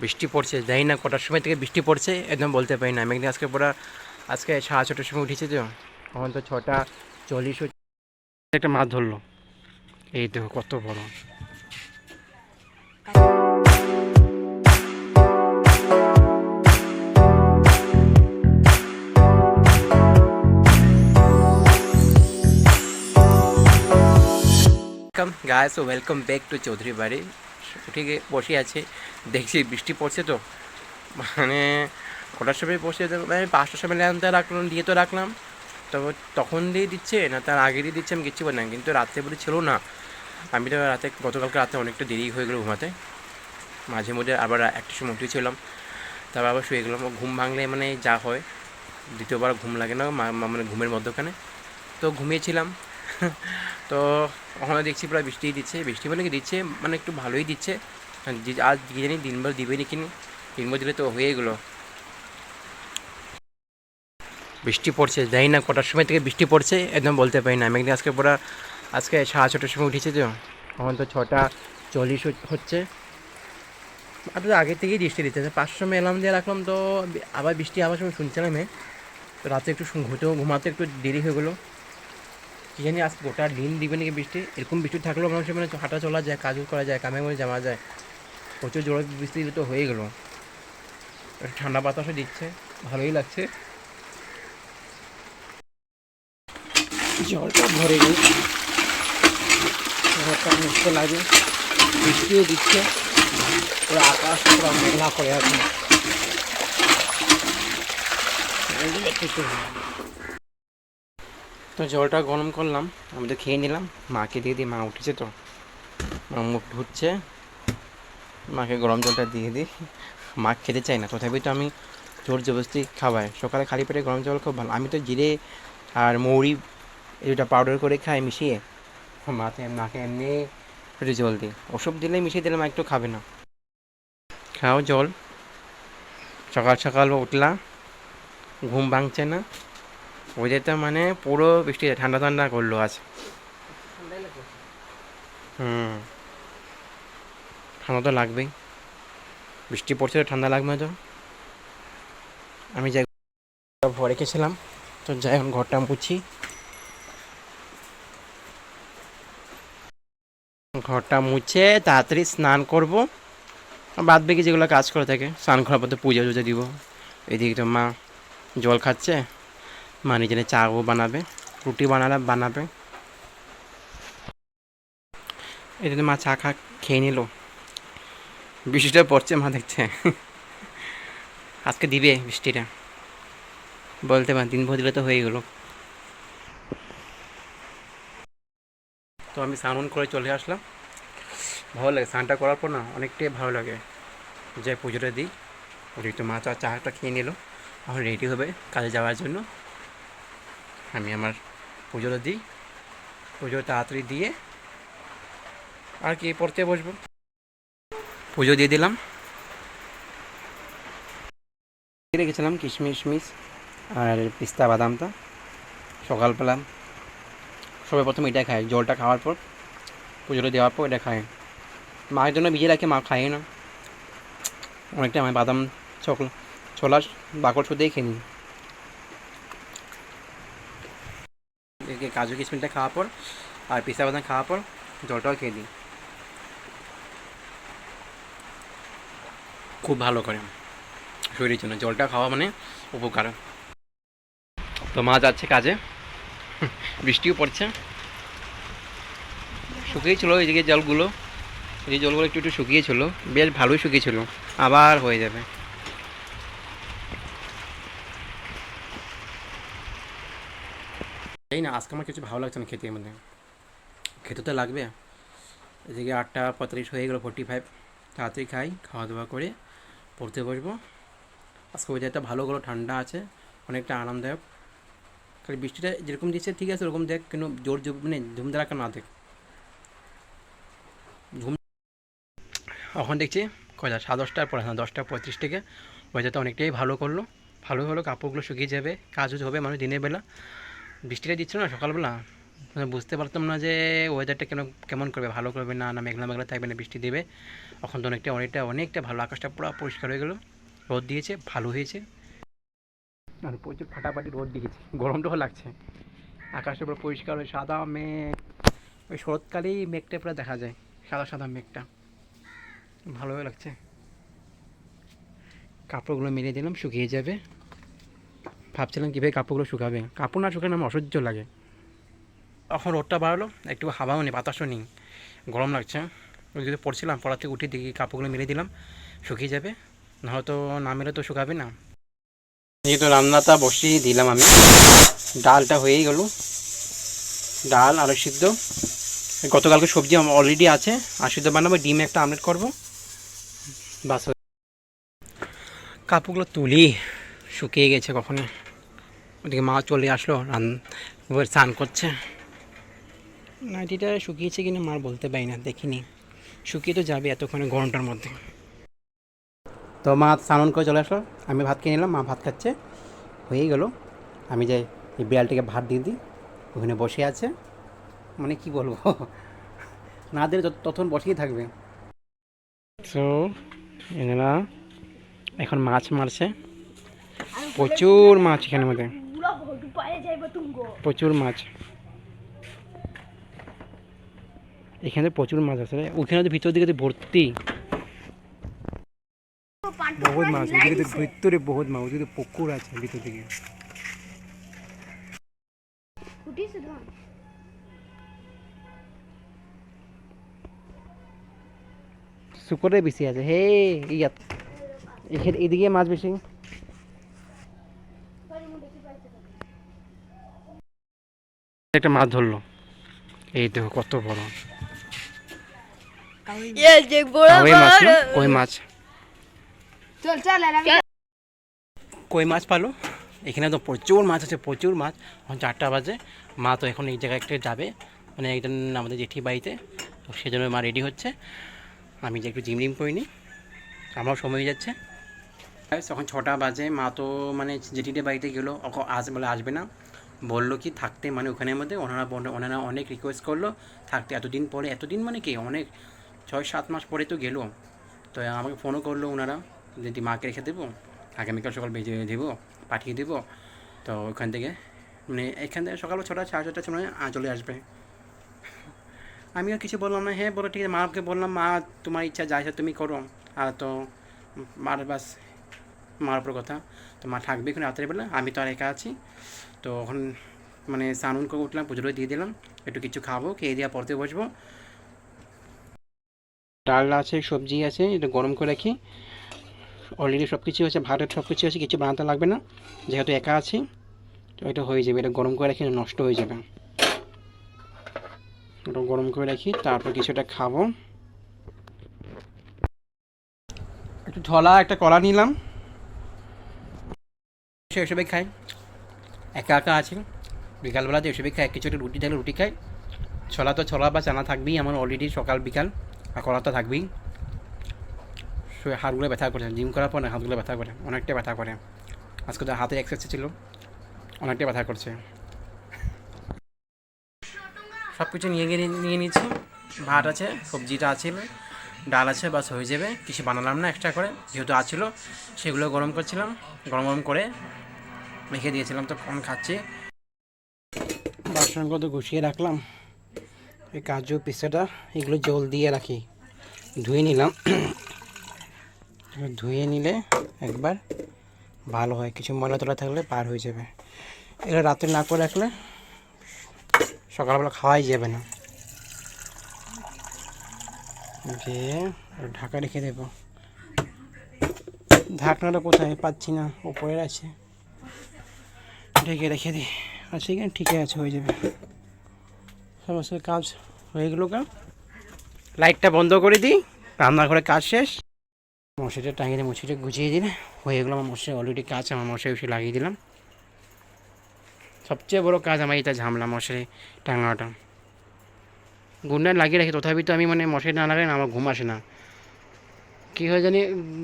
বৃষ্টি পড়ছে জানি না কটার সময় থেকে বৃষ্টি পড়ছে একদম বলতে পারি না। আমি একদিন আজকে পুরো আজকে সাড়ে ছটার সময় উঠেছি তো তখন তো ছটা চল্লিশ একটা মাছ ধরলো। এই দেখো কত বড়। Welcome guys welcome back to Chowdhury বাড়ি উঠে গিয়ে বসে আছে। দেখছি বৃষ্টি পড়ছে তো। মানে কটার সময় বসে মানে পাঁচটার সময় ল্যান্ডটা রাখলাম, দিয়ে তো রাখলাম। তো তখন দিয়ে দিচ্ছে, না তার আগে দিয়ে দিচ্ছে আমি কিচ্ছু বলি না, কিন্তু রাত্রে বলে ছিল না। আমি তো রাতে, গতকালকে রাতে অনেকটা দেরি হয়ে গেলো ঘুমাতে। মাঝে মধ্যে আবার একটা সময় উঠেছিলাম তারপর আবার শুয়ে গেলাম। ঘুম ভাঙলে মানে যা হয়, দ্বিতীয়বার ঘুম লাগে না মানে ঘুমের মধ্যখানে। তো ঘুমিয়েছিলাম। তো ওখানে দেখছি প্রায় বৃষ্টি দিচ্ছে, বৃষ্টি মানে কি দিচ্ছে? মানে একটু ভালোই দিচ্ছে। আর আজ কি জানি দিনভর দিবে নাকি দিনভর দিলে তো হয়ে গেলো। বৃষ্টি পড়ছে, জানি না কটার সময় থেকে বৃষ্টি পড়ছে, একদম বলতে পারি না। আমি একদিন আজকে পুরো, আজকে সাড়ে ছটার সময় উঠেছি তো এখন তো ছটা চল্লিশ হচ্ছে। আর তো আগে থেকেই বৃষ্টি দিচ্ছে। পাঁচশো সময় এলাম দিয়ে রাখলাম তো, আবার বৃষ্টি আবার সময় শুনছিলাম। তো রাতে একটু ঘুমতেও ঘুমাতে একটু দেরি হয়ে গেলো। কি জানি আজ গোটা দিন দিবে নাকি বৃষ্টি? এরকম বৃষ্টি থাকলেও মানুষের মানে হাঁটা চলা যায় কাজও করা যায়, কামে করে যাওয়া যায়। প্রচুর জোরে বৃষ্টি তো হয়ে গেলো। ঠান্ডা বাতাসও দিচ্ছে, ভালোই লাগছে। জলটা ভরে ঘরটা মুছতে লাগে। বৃষ্টিও দিচ্ছে। আকাশ পুরো মেঘলা করে আছে। তো জলটা গরম করলাম, আমি তো খেয়ে নিলাম। মাকে দিয়ে দিই, মা উঠেছে তো। মা মুখ ধুচ্ছে। মাকে গরম জলটা দিয়ে দিই। মা খেতে চাই না, তথাপি তো আমি জোর জবরদস্তি খাওয়াই। সকালে খালি পেটে গরম জল খুব ভালো। আমি তো জিরে আর মৌরি এটা পাউডার করে খাই মিশিয়ে। মাতে মাকে এমনি একটু জল দিই। ওসব দিলে মিশিয়ে দিলে মা একটু খাবে না। খাও জল। সকাল সকাল উঠলা ঘুম ভাঙছে না। ওয়েদারটা মানে পুরো বৃষ্টি ঠান্ডা ঠান্ডা করল আজ। হুম। ঠান্ডা তো লাগবেই। বৃষ্টি পড়ছে তো, ঠান্ডা লাগবে তো। আমি যাই ভরে রেখেছিলাম তো যাই এখন ঘরটা মুছি। ঘরটা মুছে তাড়াতাড়ি স্নান করব। বাদ বাকি যেগুলো কাজ করে থাকে, স্নান করার পর তো পুজো টুজো দিব। এদিকে তো মা জল খাচ্ছে। মা নিজের চাও বানাবে, রুটি বানালে বানাবে। এদিকে মা চা খা খেয়ে নিল। বৃষ্টিটা পড়ছে, মা দেখছে। আজকে দিবে বৃষ্টিটা। বলতে পার দিন ভর দিলে তো হয়ে গেলো। তো আমি স্নান করে চলে আসলাম। ভালো লাগে স্নানটা করার পর না অনেকটাই ভালো লাগে। যে পুজোটা দিই একটু মা চা চাটা খেয়ে নিল। এখন রেডি হবে কাজে যাওয়ার জন্য। আমি আমার পুজোটা দিই। পুজো তাড়াতাড়ি দিয়ে আর কি পড়তে বসবো। পুজো দিয়ে দিলাম। রেখেছিলাম কিশমিশ মিশ আর পিস্তা বাদামটা। সকালবেলা সবাই প্রথমে এটা খায় জলটা খাওয়ার পর, পুজোটা দেওয়ার পর এটা খায় মায়ের জন্য ভিজে রাখে, মা খায় না। অনেকটা আমি বাদাম, চকল ছোলা বাকড় শুধুই খেয়ে নিই এদিকে কাজু কিশমিশটা খাওয়ার পর আর পিস্তা বাদাম খাওয়ার পর জলটাও খেয়ে দিই খুব ভালো করে শরীরের জন্য। জলটা খাওয়া মানে উপকার। তো মা যাচ্ছে কাজে। বৃষ্টিও পড়ছে। শুকিয়েছিল এইদিকে জলগুলো। এই জলগুলো একটু একটু শুকিয়েছিল বেশ ভালোই শুকিয়েছিল আবার হয়ে যাবে। এই না? আজকে আমার কিছু ভালো লাগছে না খেতে মধ্যে। খেতে তো লাগবে। এদিকে আটটা পঁয়তাল্লিশ হয়ে গেলো ফোর্টি ফাইভ তাড়াতাড়ি খাই খাওয়া দাওয়া করে পড়তে বসবো। আজকে ওয়েদারটা ভালো গেলো, ঠান্ডা আছে, অনেকটা আরামদায়ক। খালি বৃষ্টিটা যেরকম দিচ্ছে ঠিক আছে, ওরকম দেখ কিন্তু জোর জোর মানে ধুমধারাক্কা না দেখ। ঘুম এখন দেখছি কয়টা? সাড়ে দশটার পরে হ্যাঁ দশটা পঁয়ত্রিশ থেকে। ওয়েদারটা অনেকটাই ভালো করল। ভালো হলো, কাপড়গুলো শুকিয়ে যাবে কাজও হবে, মানুষ দিনের বেলা। বৃষ্টিটা দিচ্ছিল না সকালবেলা। মানে বুঝতে পারতাম না যে ওয়েদারটা কেন কেমন করবে, ভালো করবে না না মেঘলা মেঘলা থাকবে, না বৃষ্টি দেবে। এখন তো অনেকটা অনেকটা অনেকটা ভালো, আকাশটা পুরো পরিষ্কার হয়ে গেল। রোদ দিয়েছে, ভালো হয়েছে। আর প্রচুর ফাটাফাটি রোদ দিয়েছে। গরমটাও লাগছে। আকাশটা পুরো পরিষ্কার হয়ে সাদা মেঘ। ওই শরৎকালেই মেঘটা পুরো দেখা যায়, সাদা সাদা মেঘটা। ভালোই লাগছে। কাপড়গুলো মেরে দিলাম, শুকিয়ে যাবে। ভাবছিলাম কীভাবে কাপড়গুলো শুকাবে। কাপড় না শুকানো আমার অসহ্য লাগে। এখন রোদটা বাড়লো একটু হাওয়াও নেই বাতাসও নেই গরম লাগছে। ওই যদি পড়ছিলাম পড়া থেকে উঠে দেখি কাপড়গুলো মেরে দিলাম শুকিয়ে যাবে। নয়তো না মেলে তো শুকাবে না। এই তো রান্নাটা বসিয়ে দিলাম আমি। ডালটা হয়েই গেল। ডাল আলু সিদ্ধ। গতকালকে সবজি অলরেডি আছে। আর সিদ্ধ বানাবো ডিম একটা আমলেট করব। বাস কাপড়গুলো তুলি। শুকিয়ে গেছে কখনো। ওদিকে মা চলে আসলো, রান স্নান করছে। নাইটিটা শুকিয়েছে কিনা মার বলতে পারি না, দেখিনি। শুকিয়ে তো যাবে এতক্ষণে গরমটার মধ্যে। তো মা স্নান করে চলে আসলো। আমি ভাত খেয়ে নিলাম, মা ভাত খাচ্ছে। হয়েই গেল। আমি যাই এই বিড়ালটিকে ভাত দিয়ে দিই, ওখানে বসে আছে। মানে কি বলব? না দিলে ততক্ষণ বসেই থাকবে। তো এখন মাছ মারছে। প্রচুর মাছ এখানের মধ্যে। প্রচুর মাছ। এখানে প্রচুর মাছ আছে রে। ওখানে তো ভিতর দিকে তো ভর্তি। বহুত মাছ ওদিকে তো ভিতরে বহুত মাছ ওদিকে পুকুর আছে ভিতর দিকে। শুকরে বেশি আছে হে ইয়াত। এখানে এদিকে মাছ বেশি। একটা মাছ ধরলো। এই দেখো কত বড়। এ যে বড় কই মাছ কই মাছ? চল চল আর আমি কই মাছ পালো? এখানে তো প্রচুর মাছ আছে প্রচুর মাছ। এখন চারটা বাজে। মা তো এখন এই জায়গায় একটা যাবে। মানে একজন আমাদের জেঠি বাড়িতে তো সেজন্য মা রেডি হচ্ছে। আমি যে একটু জিম রিম করে নিই। আমারও সময় হয়ে যাচ্ছে। তখন ছটা বাজে। মা তো মানে জেঠিদের বাড়িতে গেলো। আজ বলে আসবে না। বলল কি, থাকতে মানে ওখানের মধ্যে? ওনারা ওনারা অনেক রিকোয়েস্ট করল, থাকতে। এতদিন পরে, এতদিন মানে কি, অনেক, ছয় সাত মাস পরে তো গেলো। তো আমাকে ফোনও করল ওনারা যদি মাকে রেখে দেবো? আগামীকাল সকাল বেজে, দেবো? পাঠিয়ে দেবো? তো ওখান থেকে মানে এখান থেকে সকাল ছটা, সাড়ে ছটার সময় চলে আসবে। আমি আর কিছু বললাম না হ্যাঁ বলো, ঠিক আছে। মাকে বললাম, মা, তোমার ইচ্ছা যা তুমি করো। আর তো মার বাস, মার উপর কথা। তো মা থাকবে এখন রাত্রে বেলা আমি তো আর একা আছি। তো এখন মানে স্নান করে উঠলাম পুজোটা দিয়ে দিলাম, একটু কিছু খাব, খেয়ে দিয়ে পড়তে বসবো। ডাল আছে, সবজি আছে, এটা গরম করে রাখি। অলরেডি সব কিছু আছে, ভাতের সব কিছু আছে, কিছু বানাতে লাগবে না, যেহেতু একা আছি, তো এটা হয়ে যাবে, এটা গরম করে রাখি নষ্ট হয়ে যাবে। ওটা গরম করে রাখি, তারপর কিছুটা খাব। একটু ঢলা একটা কলা নিলাম। সে এসবে খাই। একা একা আছি বিকালবেলাতে এসবে খাই কিছু একটা রুটি থাকলে রুটি খাই। ছোলা তো ছোলা বা চানা থাকবেই, আমার অলরেডি সকাল বিকাল। আর কলা তো থাকবেই। হাতগুলো ব্যথা করে, জিম করার পর না হাতগুলো ব্যথা করে, অনেকটা ব্যথা করে। আজকে তো হাতে এক্সারসাইজ ছিল, অনেকটা ব্যথা করছে। সব কিছু নিয়ে গিয়ে নিয়ে নিয়েছি। ভাত আছে, সবজিটা আছে, ডাল আছে, বাস হয়ে যাবে। কিছু বানালাম না এক্সট্রা করে, যেহেতু আছিল সেগুলো গরম করছিলাম। গরম গরম করে রেখে দিয়েছিলাম, তো কম খাচ্ছি। বাসনগুলো তো গুছিয়ে রাখলাম। এই কাজু, পিসাটা, এগুলো জল দিয়ে রাখি। ধুয়ে নিলাম। ধুয়ে নিলে একবার ভালো হয়। কিছু ময়লা তোলা থাকলে পার হয়ে যাবে। এগুলো রাতে না করে রাখলে সকালবেলা খাওয়াই যাবে না। দিয়ে ঢাকা রেখে দেব। ঢাকনাটা কোথায়? পাচ্ছি না। উপরে আছে। ঢেকে রেখে দিই। আচ্ছা এখানে ঠিকই আছে, হয়ে যাবে। সমস্ত কাজ হয়ে গেল কা লাইটটা বন্ধ করে দিই, রান্নাঘরে কাজ শেষ। মশারিটা টাঙিয়ে দিয়ে মশারিটা গুছিয়ে দিলে হয়ে গেলো আমার মশারি অলরেডি কাজ, আমার মশারি উশে লাগিয়ে দিলাম। সবচেয়ে বড় কাজ আমার এটা ঝামলা মশারি টাঙানোটা। নাইট লাগিয়ে রাখি, তথাপি তো আমি মানে মশারি না লাগাই না আমার ঘুম আসে না। কী হয় জানি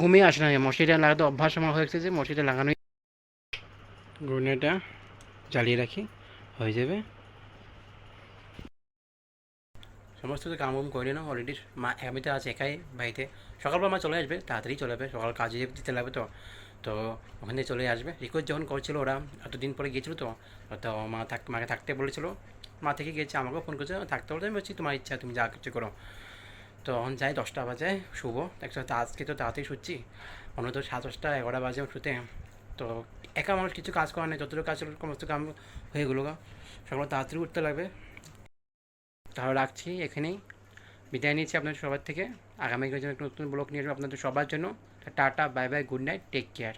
ঘুমিয়ে আসে না। মশারিটা লাগাতে অভ্যাস আমার হয়ে গেছে যে মশারিটা লাগানোই গুড নাইটটা জ্বালিয়ে রাখি, হয়ে যাবে। সমস্ত কিছু কাম করে নিলাম অলরেডি মা, আমি তো আছে একাই বাড়িতে। সকালবেলা মা চলে আসবে, তাড়াতাড়ি চলে আসবে, সকাল কাজে দিতে লাগবে তো। তো ওখান চলে আসবে। রিকোয়েস্ট যখন করছিল ওরা, এতদিন পরে গিয়েছিল তো তো মা থাক, মাকে থাকতে বলেছিল। মা থেকে গিয়েছে, আমাকেও ফোন করেছে থাকতে বলতে আমি বলছি, তোমার ইচ্ছা, তুমি যা কিছু করো। তো এখন যাই, দশটা বাজে শুভ একসাথে আজকে তো তাড়াতাড়ি শুচ্ছি। অন্য তো সাত দশটা এগারোটা বাজে শুতে তো একা মানুষ কিছু কাজ করা নেই, যতটুকু কাজ সমস্ত কাম হয়ে গেলো সকালে তাড়াতাড়ি উঠতে লাগবে। তাহলে রাখছি এখানেই। বিদায় নিয়েছি আপনাদের সবার থেকে। আগামীকাল জন্য একটা নতুন ব্লগ নিয়ে আসব আপনাদের সবার জন্য। Tata bye bye good night, take care.